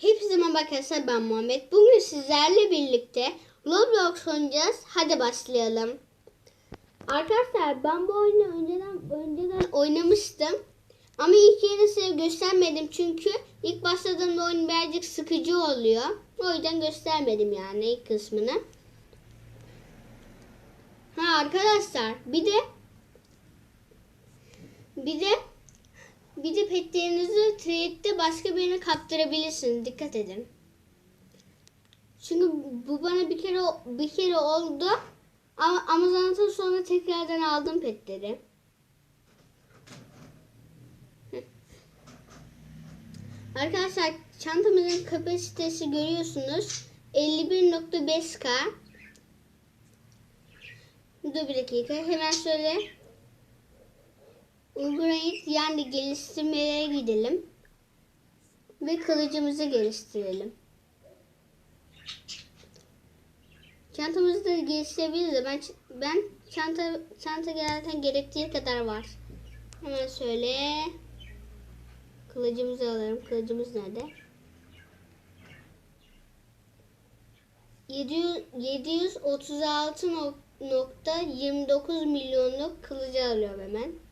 Hepinize merhaba arkadaşlar ben Muhammed. Bugün sizlerle birlikte Roblox oynayacağız. Hadi başlayalım. Arkadaşlar ben bu oyunu önceden önceden oynamıştım. Ama ilk yerini size göstermedim çünkü ilk başladığımda oyun birazcık sıkıcı oluyor. O yüzden göstermedim yani ilk kısmını. Ha arkadaşlar bir de bir de bir de petlerinizi trade'de başka birine kaptırabilirsiniz. Dikkat edin. Çünkü bu bana bir kere bir kere oldu. Ama Amazon'dan sonra tekrardan aldım petleri. Arkadaşlar çantamızın kapasitesi görüyorsunuz. 51.5K. Dur bir dakika. Hemen şöyle Upgrade yani geliştirmelere gidelim. Ve kılıcımızı geliştirelim. Çantamızı da geliştirebiliriz ben ben çanta çanta zaten gerektiği kadar var. Hemen şöyle kılıcımızı alalım. Kılıcımız nerede? 700 736.29 milyonluk kılıcı alıyorum hemen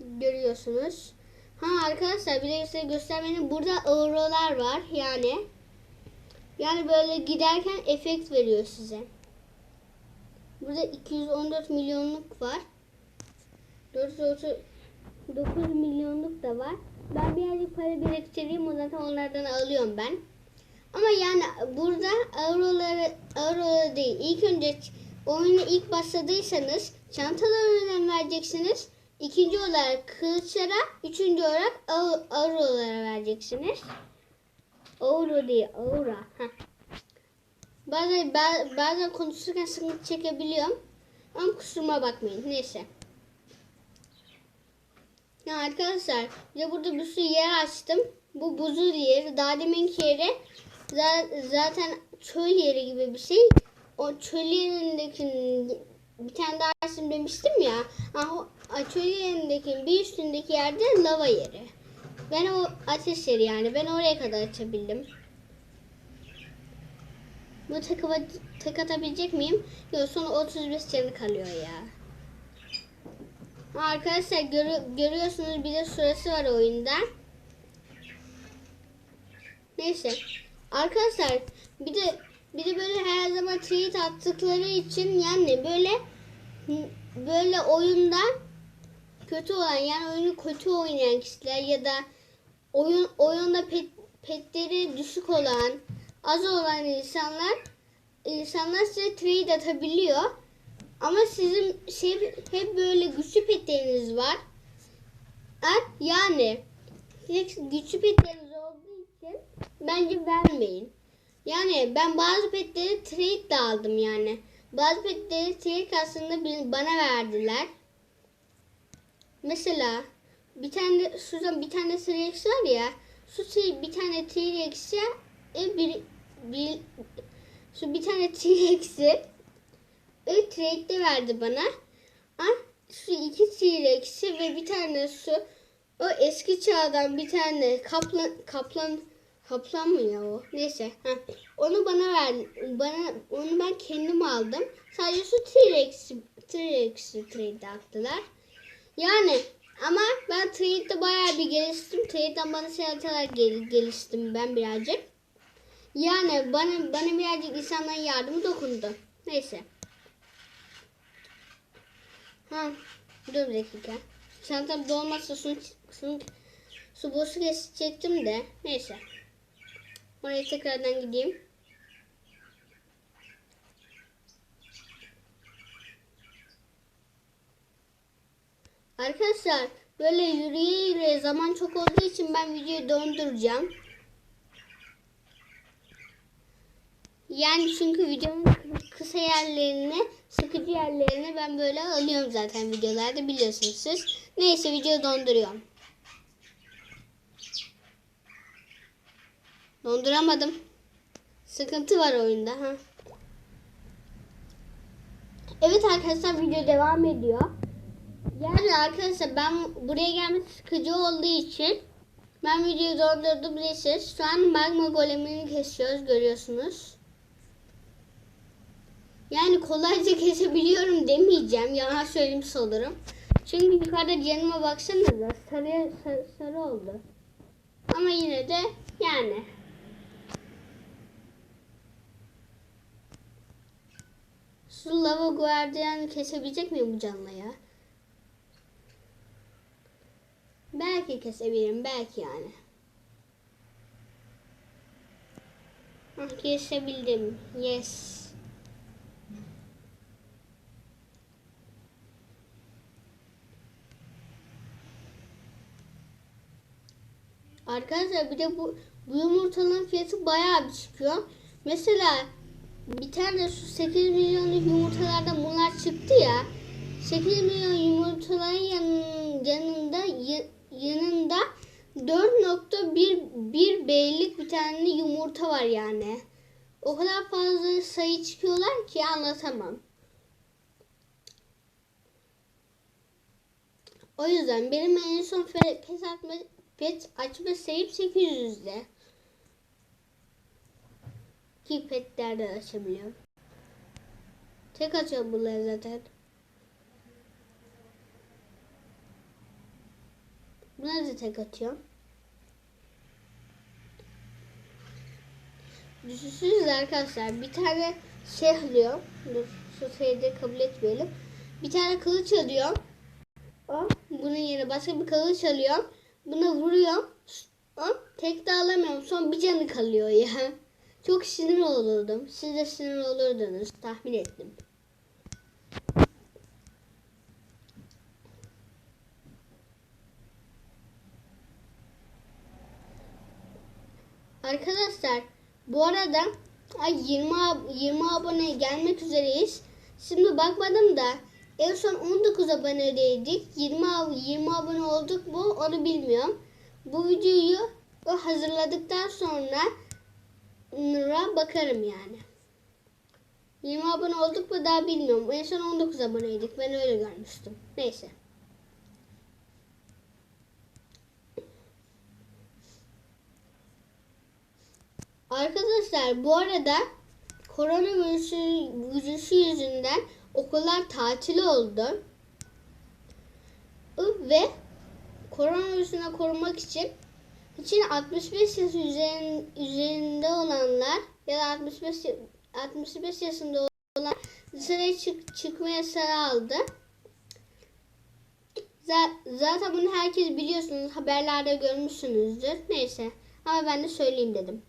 görüyorsunuz. Ha arkadaşlar bir de size göstermenin burada eurolar var yani. Yani böyle giderken efekt veriyor size. Burada 214 milyonluk var. 439 milyonluk da var. Ben birazcık para biriktireyim o zaten onlardan alıyorum ben. Ama yani burada euroları euroları değil. İlk önce oyuna ilk başladıysanız çantaları önem vereceksiniz. İkinci olarak kılıçlara, üçüncü olarak eurolara vereceksiniz. Euro değil, euro. Heh. Bazen, bazen konuşurken sıkıntı çekebiliyorum. Ama kusuruma bakmayın. Neyse. Ya arkadaşlar, de burada bir sürü yer açtım. Bu buzul yer. Daha deminki yeri zaten çöl yeri gibi bir şey. O çöl yerindeki bir tane daha açtım demiştim ya. Çöl yerindeki bir üstündeki yerde lava yeri. Ben o ateş yeri yani. Ben oraya kadar açabildim. Bu tek, tek atabilecek miyim? Yok sonra 35 canı kalıyor ya. Arkadaşlar gör, görüyorsunuz bir de süresi var oyunda. Neyse. Arkadaşlar bir de bir de böyle her zaman tweet attıkları için yani böyle böyle oyundan kötü olan yani oyunu kötü oynayan kişiler ya da oyun oyunda pet, petleri düşük olan az olan insanlar insanlar size trade atabiliyor. Ama sizin şey hep böyle güçlü petleriniz var. Yani güçlü petleriniz olduğu için bence vermeyin. Yani ben bazı petleri trade de aldım yani. Bazı petleri trade aslında bana verdiler. Mesela bir tane şuradan bir tane T-Rex var ya. Şu bir tane T-Rex'e e, bir, bir şu bir tane T-Rex'i e, trade'de verdi bana. Ah, şu iki T-Rex'i ve bir tane şu o eski çağdan bir tane kaplan kaplan kaplan mı ya o? Neyse. Heh. Onu bana ver. Bana onu ben kendim aldım. Sadece şu T-Rex T-Rex'i trade attılar. Yani ama ben trade'de bayağı bir geliştim. Trade'den bana şeyler gel geliştim ben birazcık. Yani bana bana birazcık insanların yardımı dokundu. Neyse. Ha, dur bir dakika. Çantam dolmazsa su, su, su boşu kesecektim de. Neyse. Oraya tekrardan gideyim. Arkadaşlar böyle yürüye yürüye zaman çok olduğu için ben videoyu döndüreceğim. Yani çünkü videonun kısa yerlerini, sıkıcı yerlerini ben böyle alıyorum zaten videolarda biliyorsunuz siz. Neyse videoyu donduruyorum. Donduramadım. Sıkıntı var oyunda. Ha. Evet arkadaşlar video devam ediyor. Yani arkadaşlar ben buraya gelmek sıkıcı olduğu için Ben videoyu dondurdum neyse. Şu an magma golemini kesiyoruz görüyorsunuz. Yani kolayca kesebiliyorum demeyeceğim. Yalan söylemiş olurum. Çünkü yukarıda canıma baksanıza sarı, sarı, sarı oldu. Ama yine de yani. Şu lava guardianı kesebilecek miyim bu canla ya? Belki kesebilirim. Belki yani. Ah, kesebildim. Yes. Arkadaşlar bir de bu, bu yumurtaların fiyatı bayağı bir çıkıyor. Mesela bir tane şu 8 milyonluk yumurtalardan bunlar çıktı ya. 8 milyon yumurtaların yanın, yanında ya- yanında 4.1 B'lik bir tane yumurta var yani. O kadar fazla sayı çıkıyorlar ki anlatamam. O yüzden benim en son pet açma sayım 800'de. Ki petlerden açabiliyorum. Tek açıyorum bunları zaten. Bunları da tek atıyorum. Düşünsünüz arkadaşlar bir tane şey alıyorum. Dur şu sayıda kabul etmeyelim. Bir tane kılıç alıyorum. O, bunun yerine başka bir kılıç alıyorum. Buna vuruyorum. O, tek de alamıyorum. Son bir canı kalıyor ya. Çok sinir olurdum. Siz de sinir olurdunuz. Tahmin ettim. Arkadaşlar bu arada ay 20 ab- 20 abone gelmek üzereyiz. Şimdi bakmadım da en son 19 abonedeydik. 20 ab- 20 abone olduk mu onu bilmiyorum. Bu videoyu hazırladıktan sonra Nura bakarım yani. 20 abone olduk mu daha bilmiyorum. En son 19 aboneydik. Ben öyle görmüştüm. Neyse. Arkadaşlar bu arada koronavirüsü virüsü yüzünden okullar tatil oldu. Ve koronavirüsüne korumak için için 65 yaş üzerin, üzerinde olanlar ya da 65 ya- 65 yaşında olan dışarıya çık, çıkma yasağı aldı. Za- Zaten bunu herkes biliyorsunuz. Haberlerde görmüşsünüzdür. Neyse. Ama ben de söyleyeyim dedim.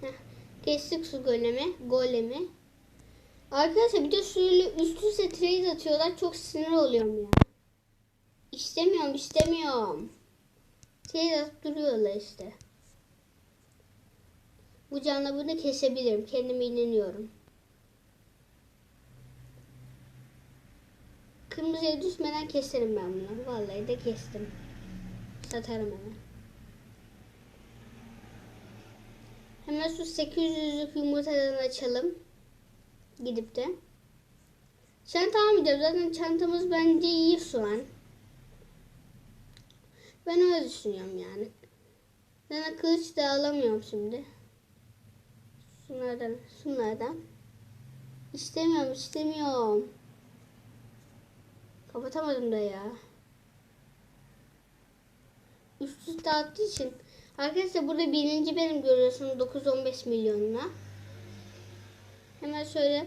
Heh, Kestik su golemi. Golemi. Arkadaşlar bir de şöyle üst üste trade atıyorlar. Çok sinir oluyorum ya. İstemiyorum istemiyorum. Trade atıp duruyorlar işte. Bu canla bunu kesebilirim. Kendime inanıyorum. Kırmızıya düşmeden keserim ben bunu. Vallahi de kestim. Satarım hemen. Hemen şu 800'lük yumurtadan açalım. Gidip de. Çanta almayacağım. Zaten çantamız bence iyi şu an. Ben öyle düşünüyorum yani. Ben kılıç da alamıyorum şimdi. Şunlardan, şunlardan. İstemiyorum, istemiyorum. Kapatamadım da ya. Üst üste attığı için. Arkadaşlar burada birinci benim görüyorsunuz 9-15 milyonla. Hemen şöyle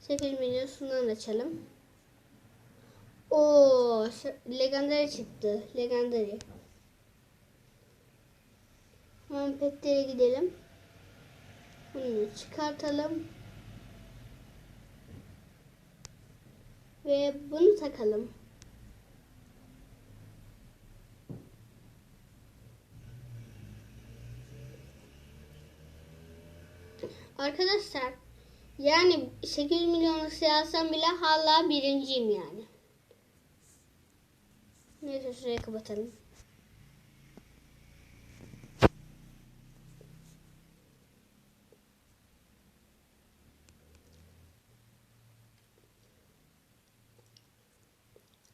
8 milyon şundan açalım. Şu- legendary çıktı. Legendary. Hemen petlere gidelim. Bunu çıkartalım. Ve bunu takalım. Arkadaşlar yani 8 milyonluk siyasam bile hala birinciyim yani. Neyse şurayı kapatalım.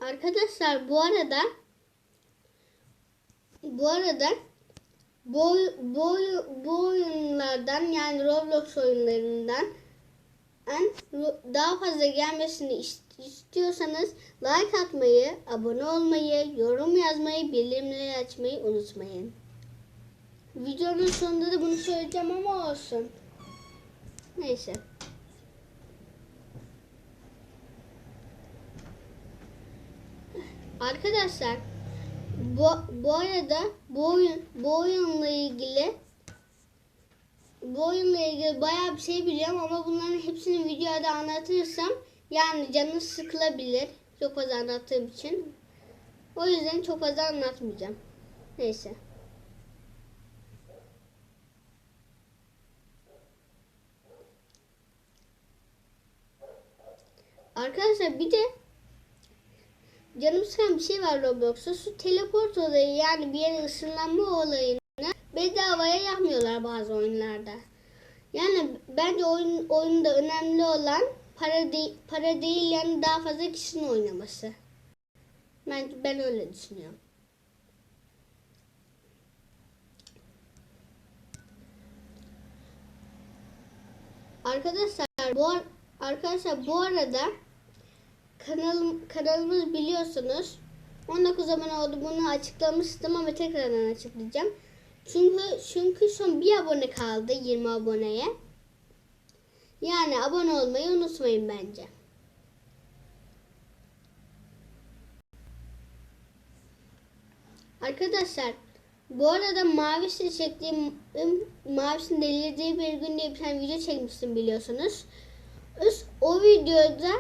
Arkadaşlar bu arada bu arada bu, bu, bu oyunlardan yani Roblox oyunlarından en, daha fazla gelmesini ist- istiyorsanız like atmayı, abone olmayı, yorum yazmayı, bildirimleri açmayı unutmayın. Videonun sonunda da bunu söyleyeceğim ama olsun. Neyse. Arkadaşlar bu, bu arada bu oyun bu oyunla ilgili bu oyunla ilgili bayağı bir şey biliyorum ama bunların hepsini videoda anlatırsam yani canınız sıkılabilir çok fazla anlattığım için. O yüzden çok fazla anlatmayacağım. Neyse. Arkadaşlar bir de canım sıkan bir şey var Roblox'ta. Şu teleport olayı yani bir yere ısınlanma olayını bedavaya yapmıyorlar bazı oyunlarda. Yani bence oyun oyunda önemli olan para değil para değil yani daha fazla kişinin oynaması. Ben ben öyle düşünüyorum. Arkadaşlar bu ar- arkadaşlar bu arada kanalım kanalımız biliyorsunuz 19 abone oldu bunu açıklamıştım ama tekrardan açıklayacağım. Çünkü çünkü son bir abone kaldı 20 aboneye. Yani abone olmayı unutmayın bence. Arkadaşlar bu arada Mavis'le çektiğim Mavis'in delirdiği bir gün diye bir tane video çekmiştim biliyorsunuz. O videoda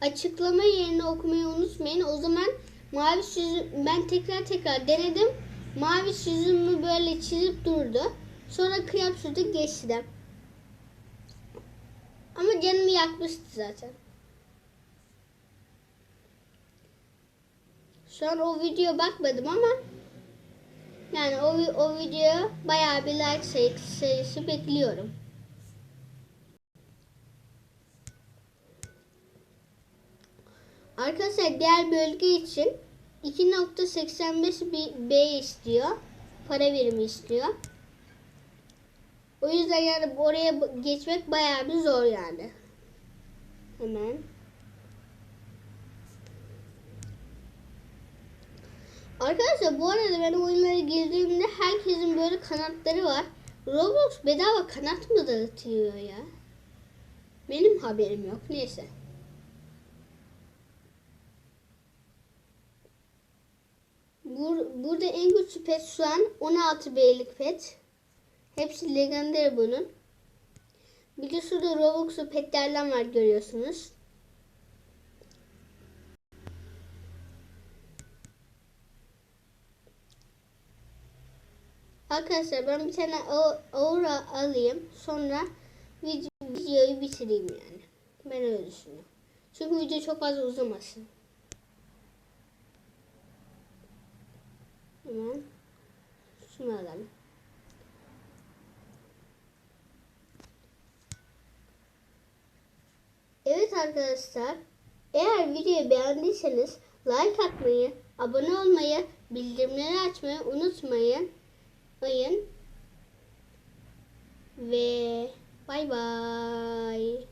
açıklama yerini okumayı unutmayın. O zaman mavi yüzü ben tekrar tekrar denedim. Mavi yüzümü böyle çizip durdu. Sonra kıyap sürdü geçti. Ama canımı yakmıştı zaten. Şu an o video bakmadım ama yani o, o videoya bayağı bir like sayısı, sayısı bekliyorum. Arkadaşlar diğer bölge için 2.85 bir B istiyor. Para birimi istiyor. O yüzden yani oraya geçmek bayağı bir zor yani. Hemen. Arkadaşlar bu arada ben oyunlara girdiğimde herkesin böyle kanatları var. Roblox bedava kanat mı dağıtıyor ya? Benim haberim yok. Neyse. Bur burada en güçlü pet şu an 16 B'lik pet. Hepsi legendary bunun. Bir de şurada Roblox'u petlerden var görüyorsunuz. Arkadaşlar ben bir tane aura alayım. Sonra videoyu bitireyim yani. Ben öyle düşünüyorum. Çünkü video çok fazla uzamasın. Hemen şunu alalım. Evet arkadaşlar. Eğer videoyu beğendiyseniz like atmayı, abone olmayı, bildirimleri açmayı unutmayın. Ayın. Ve bay bay.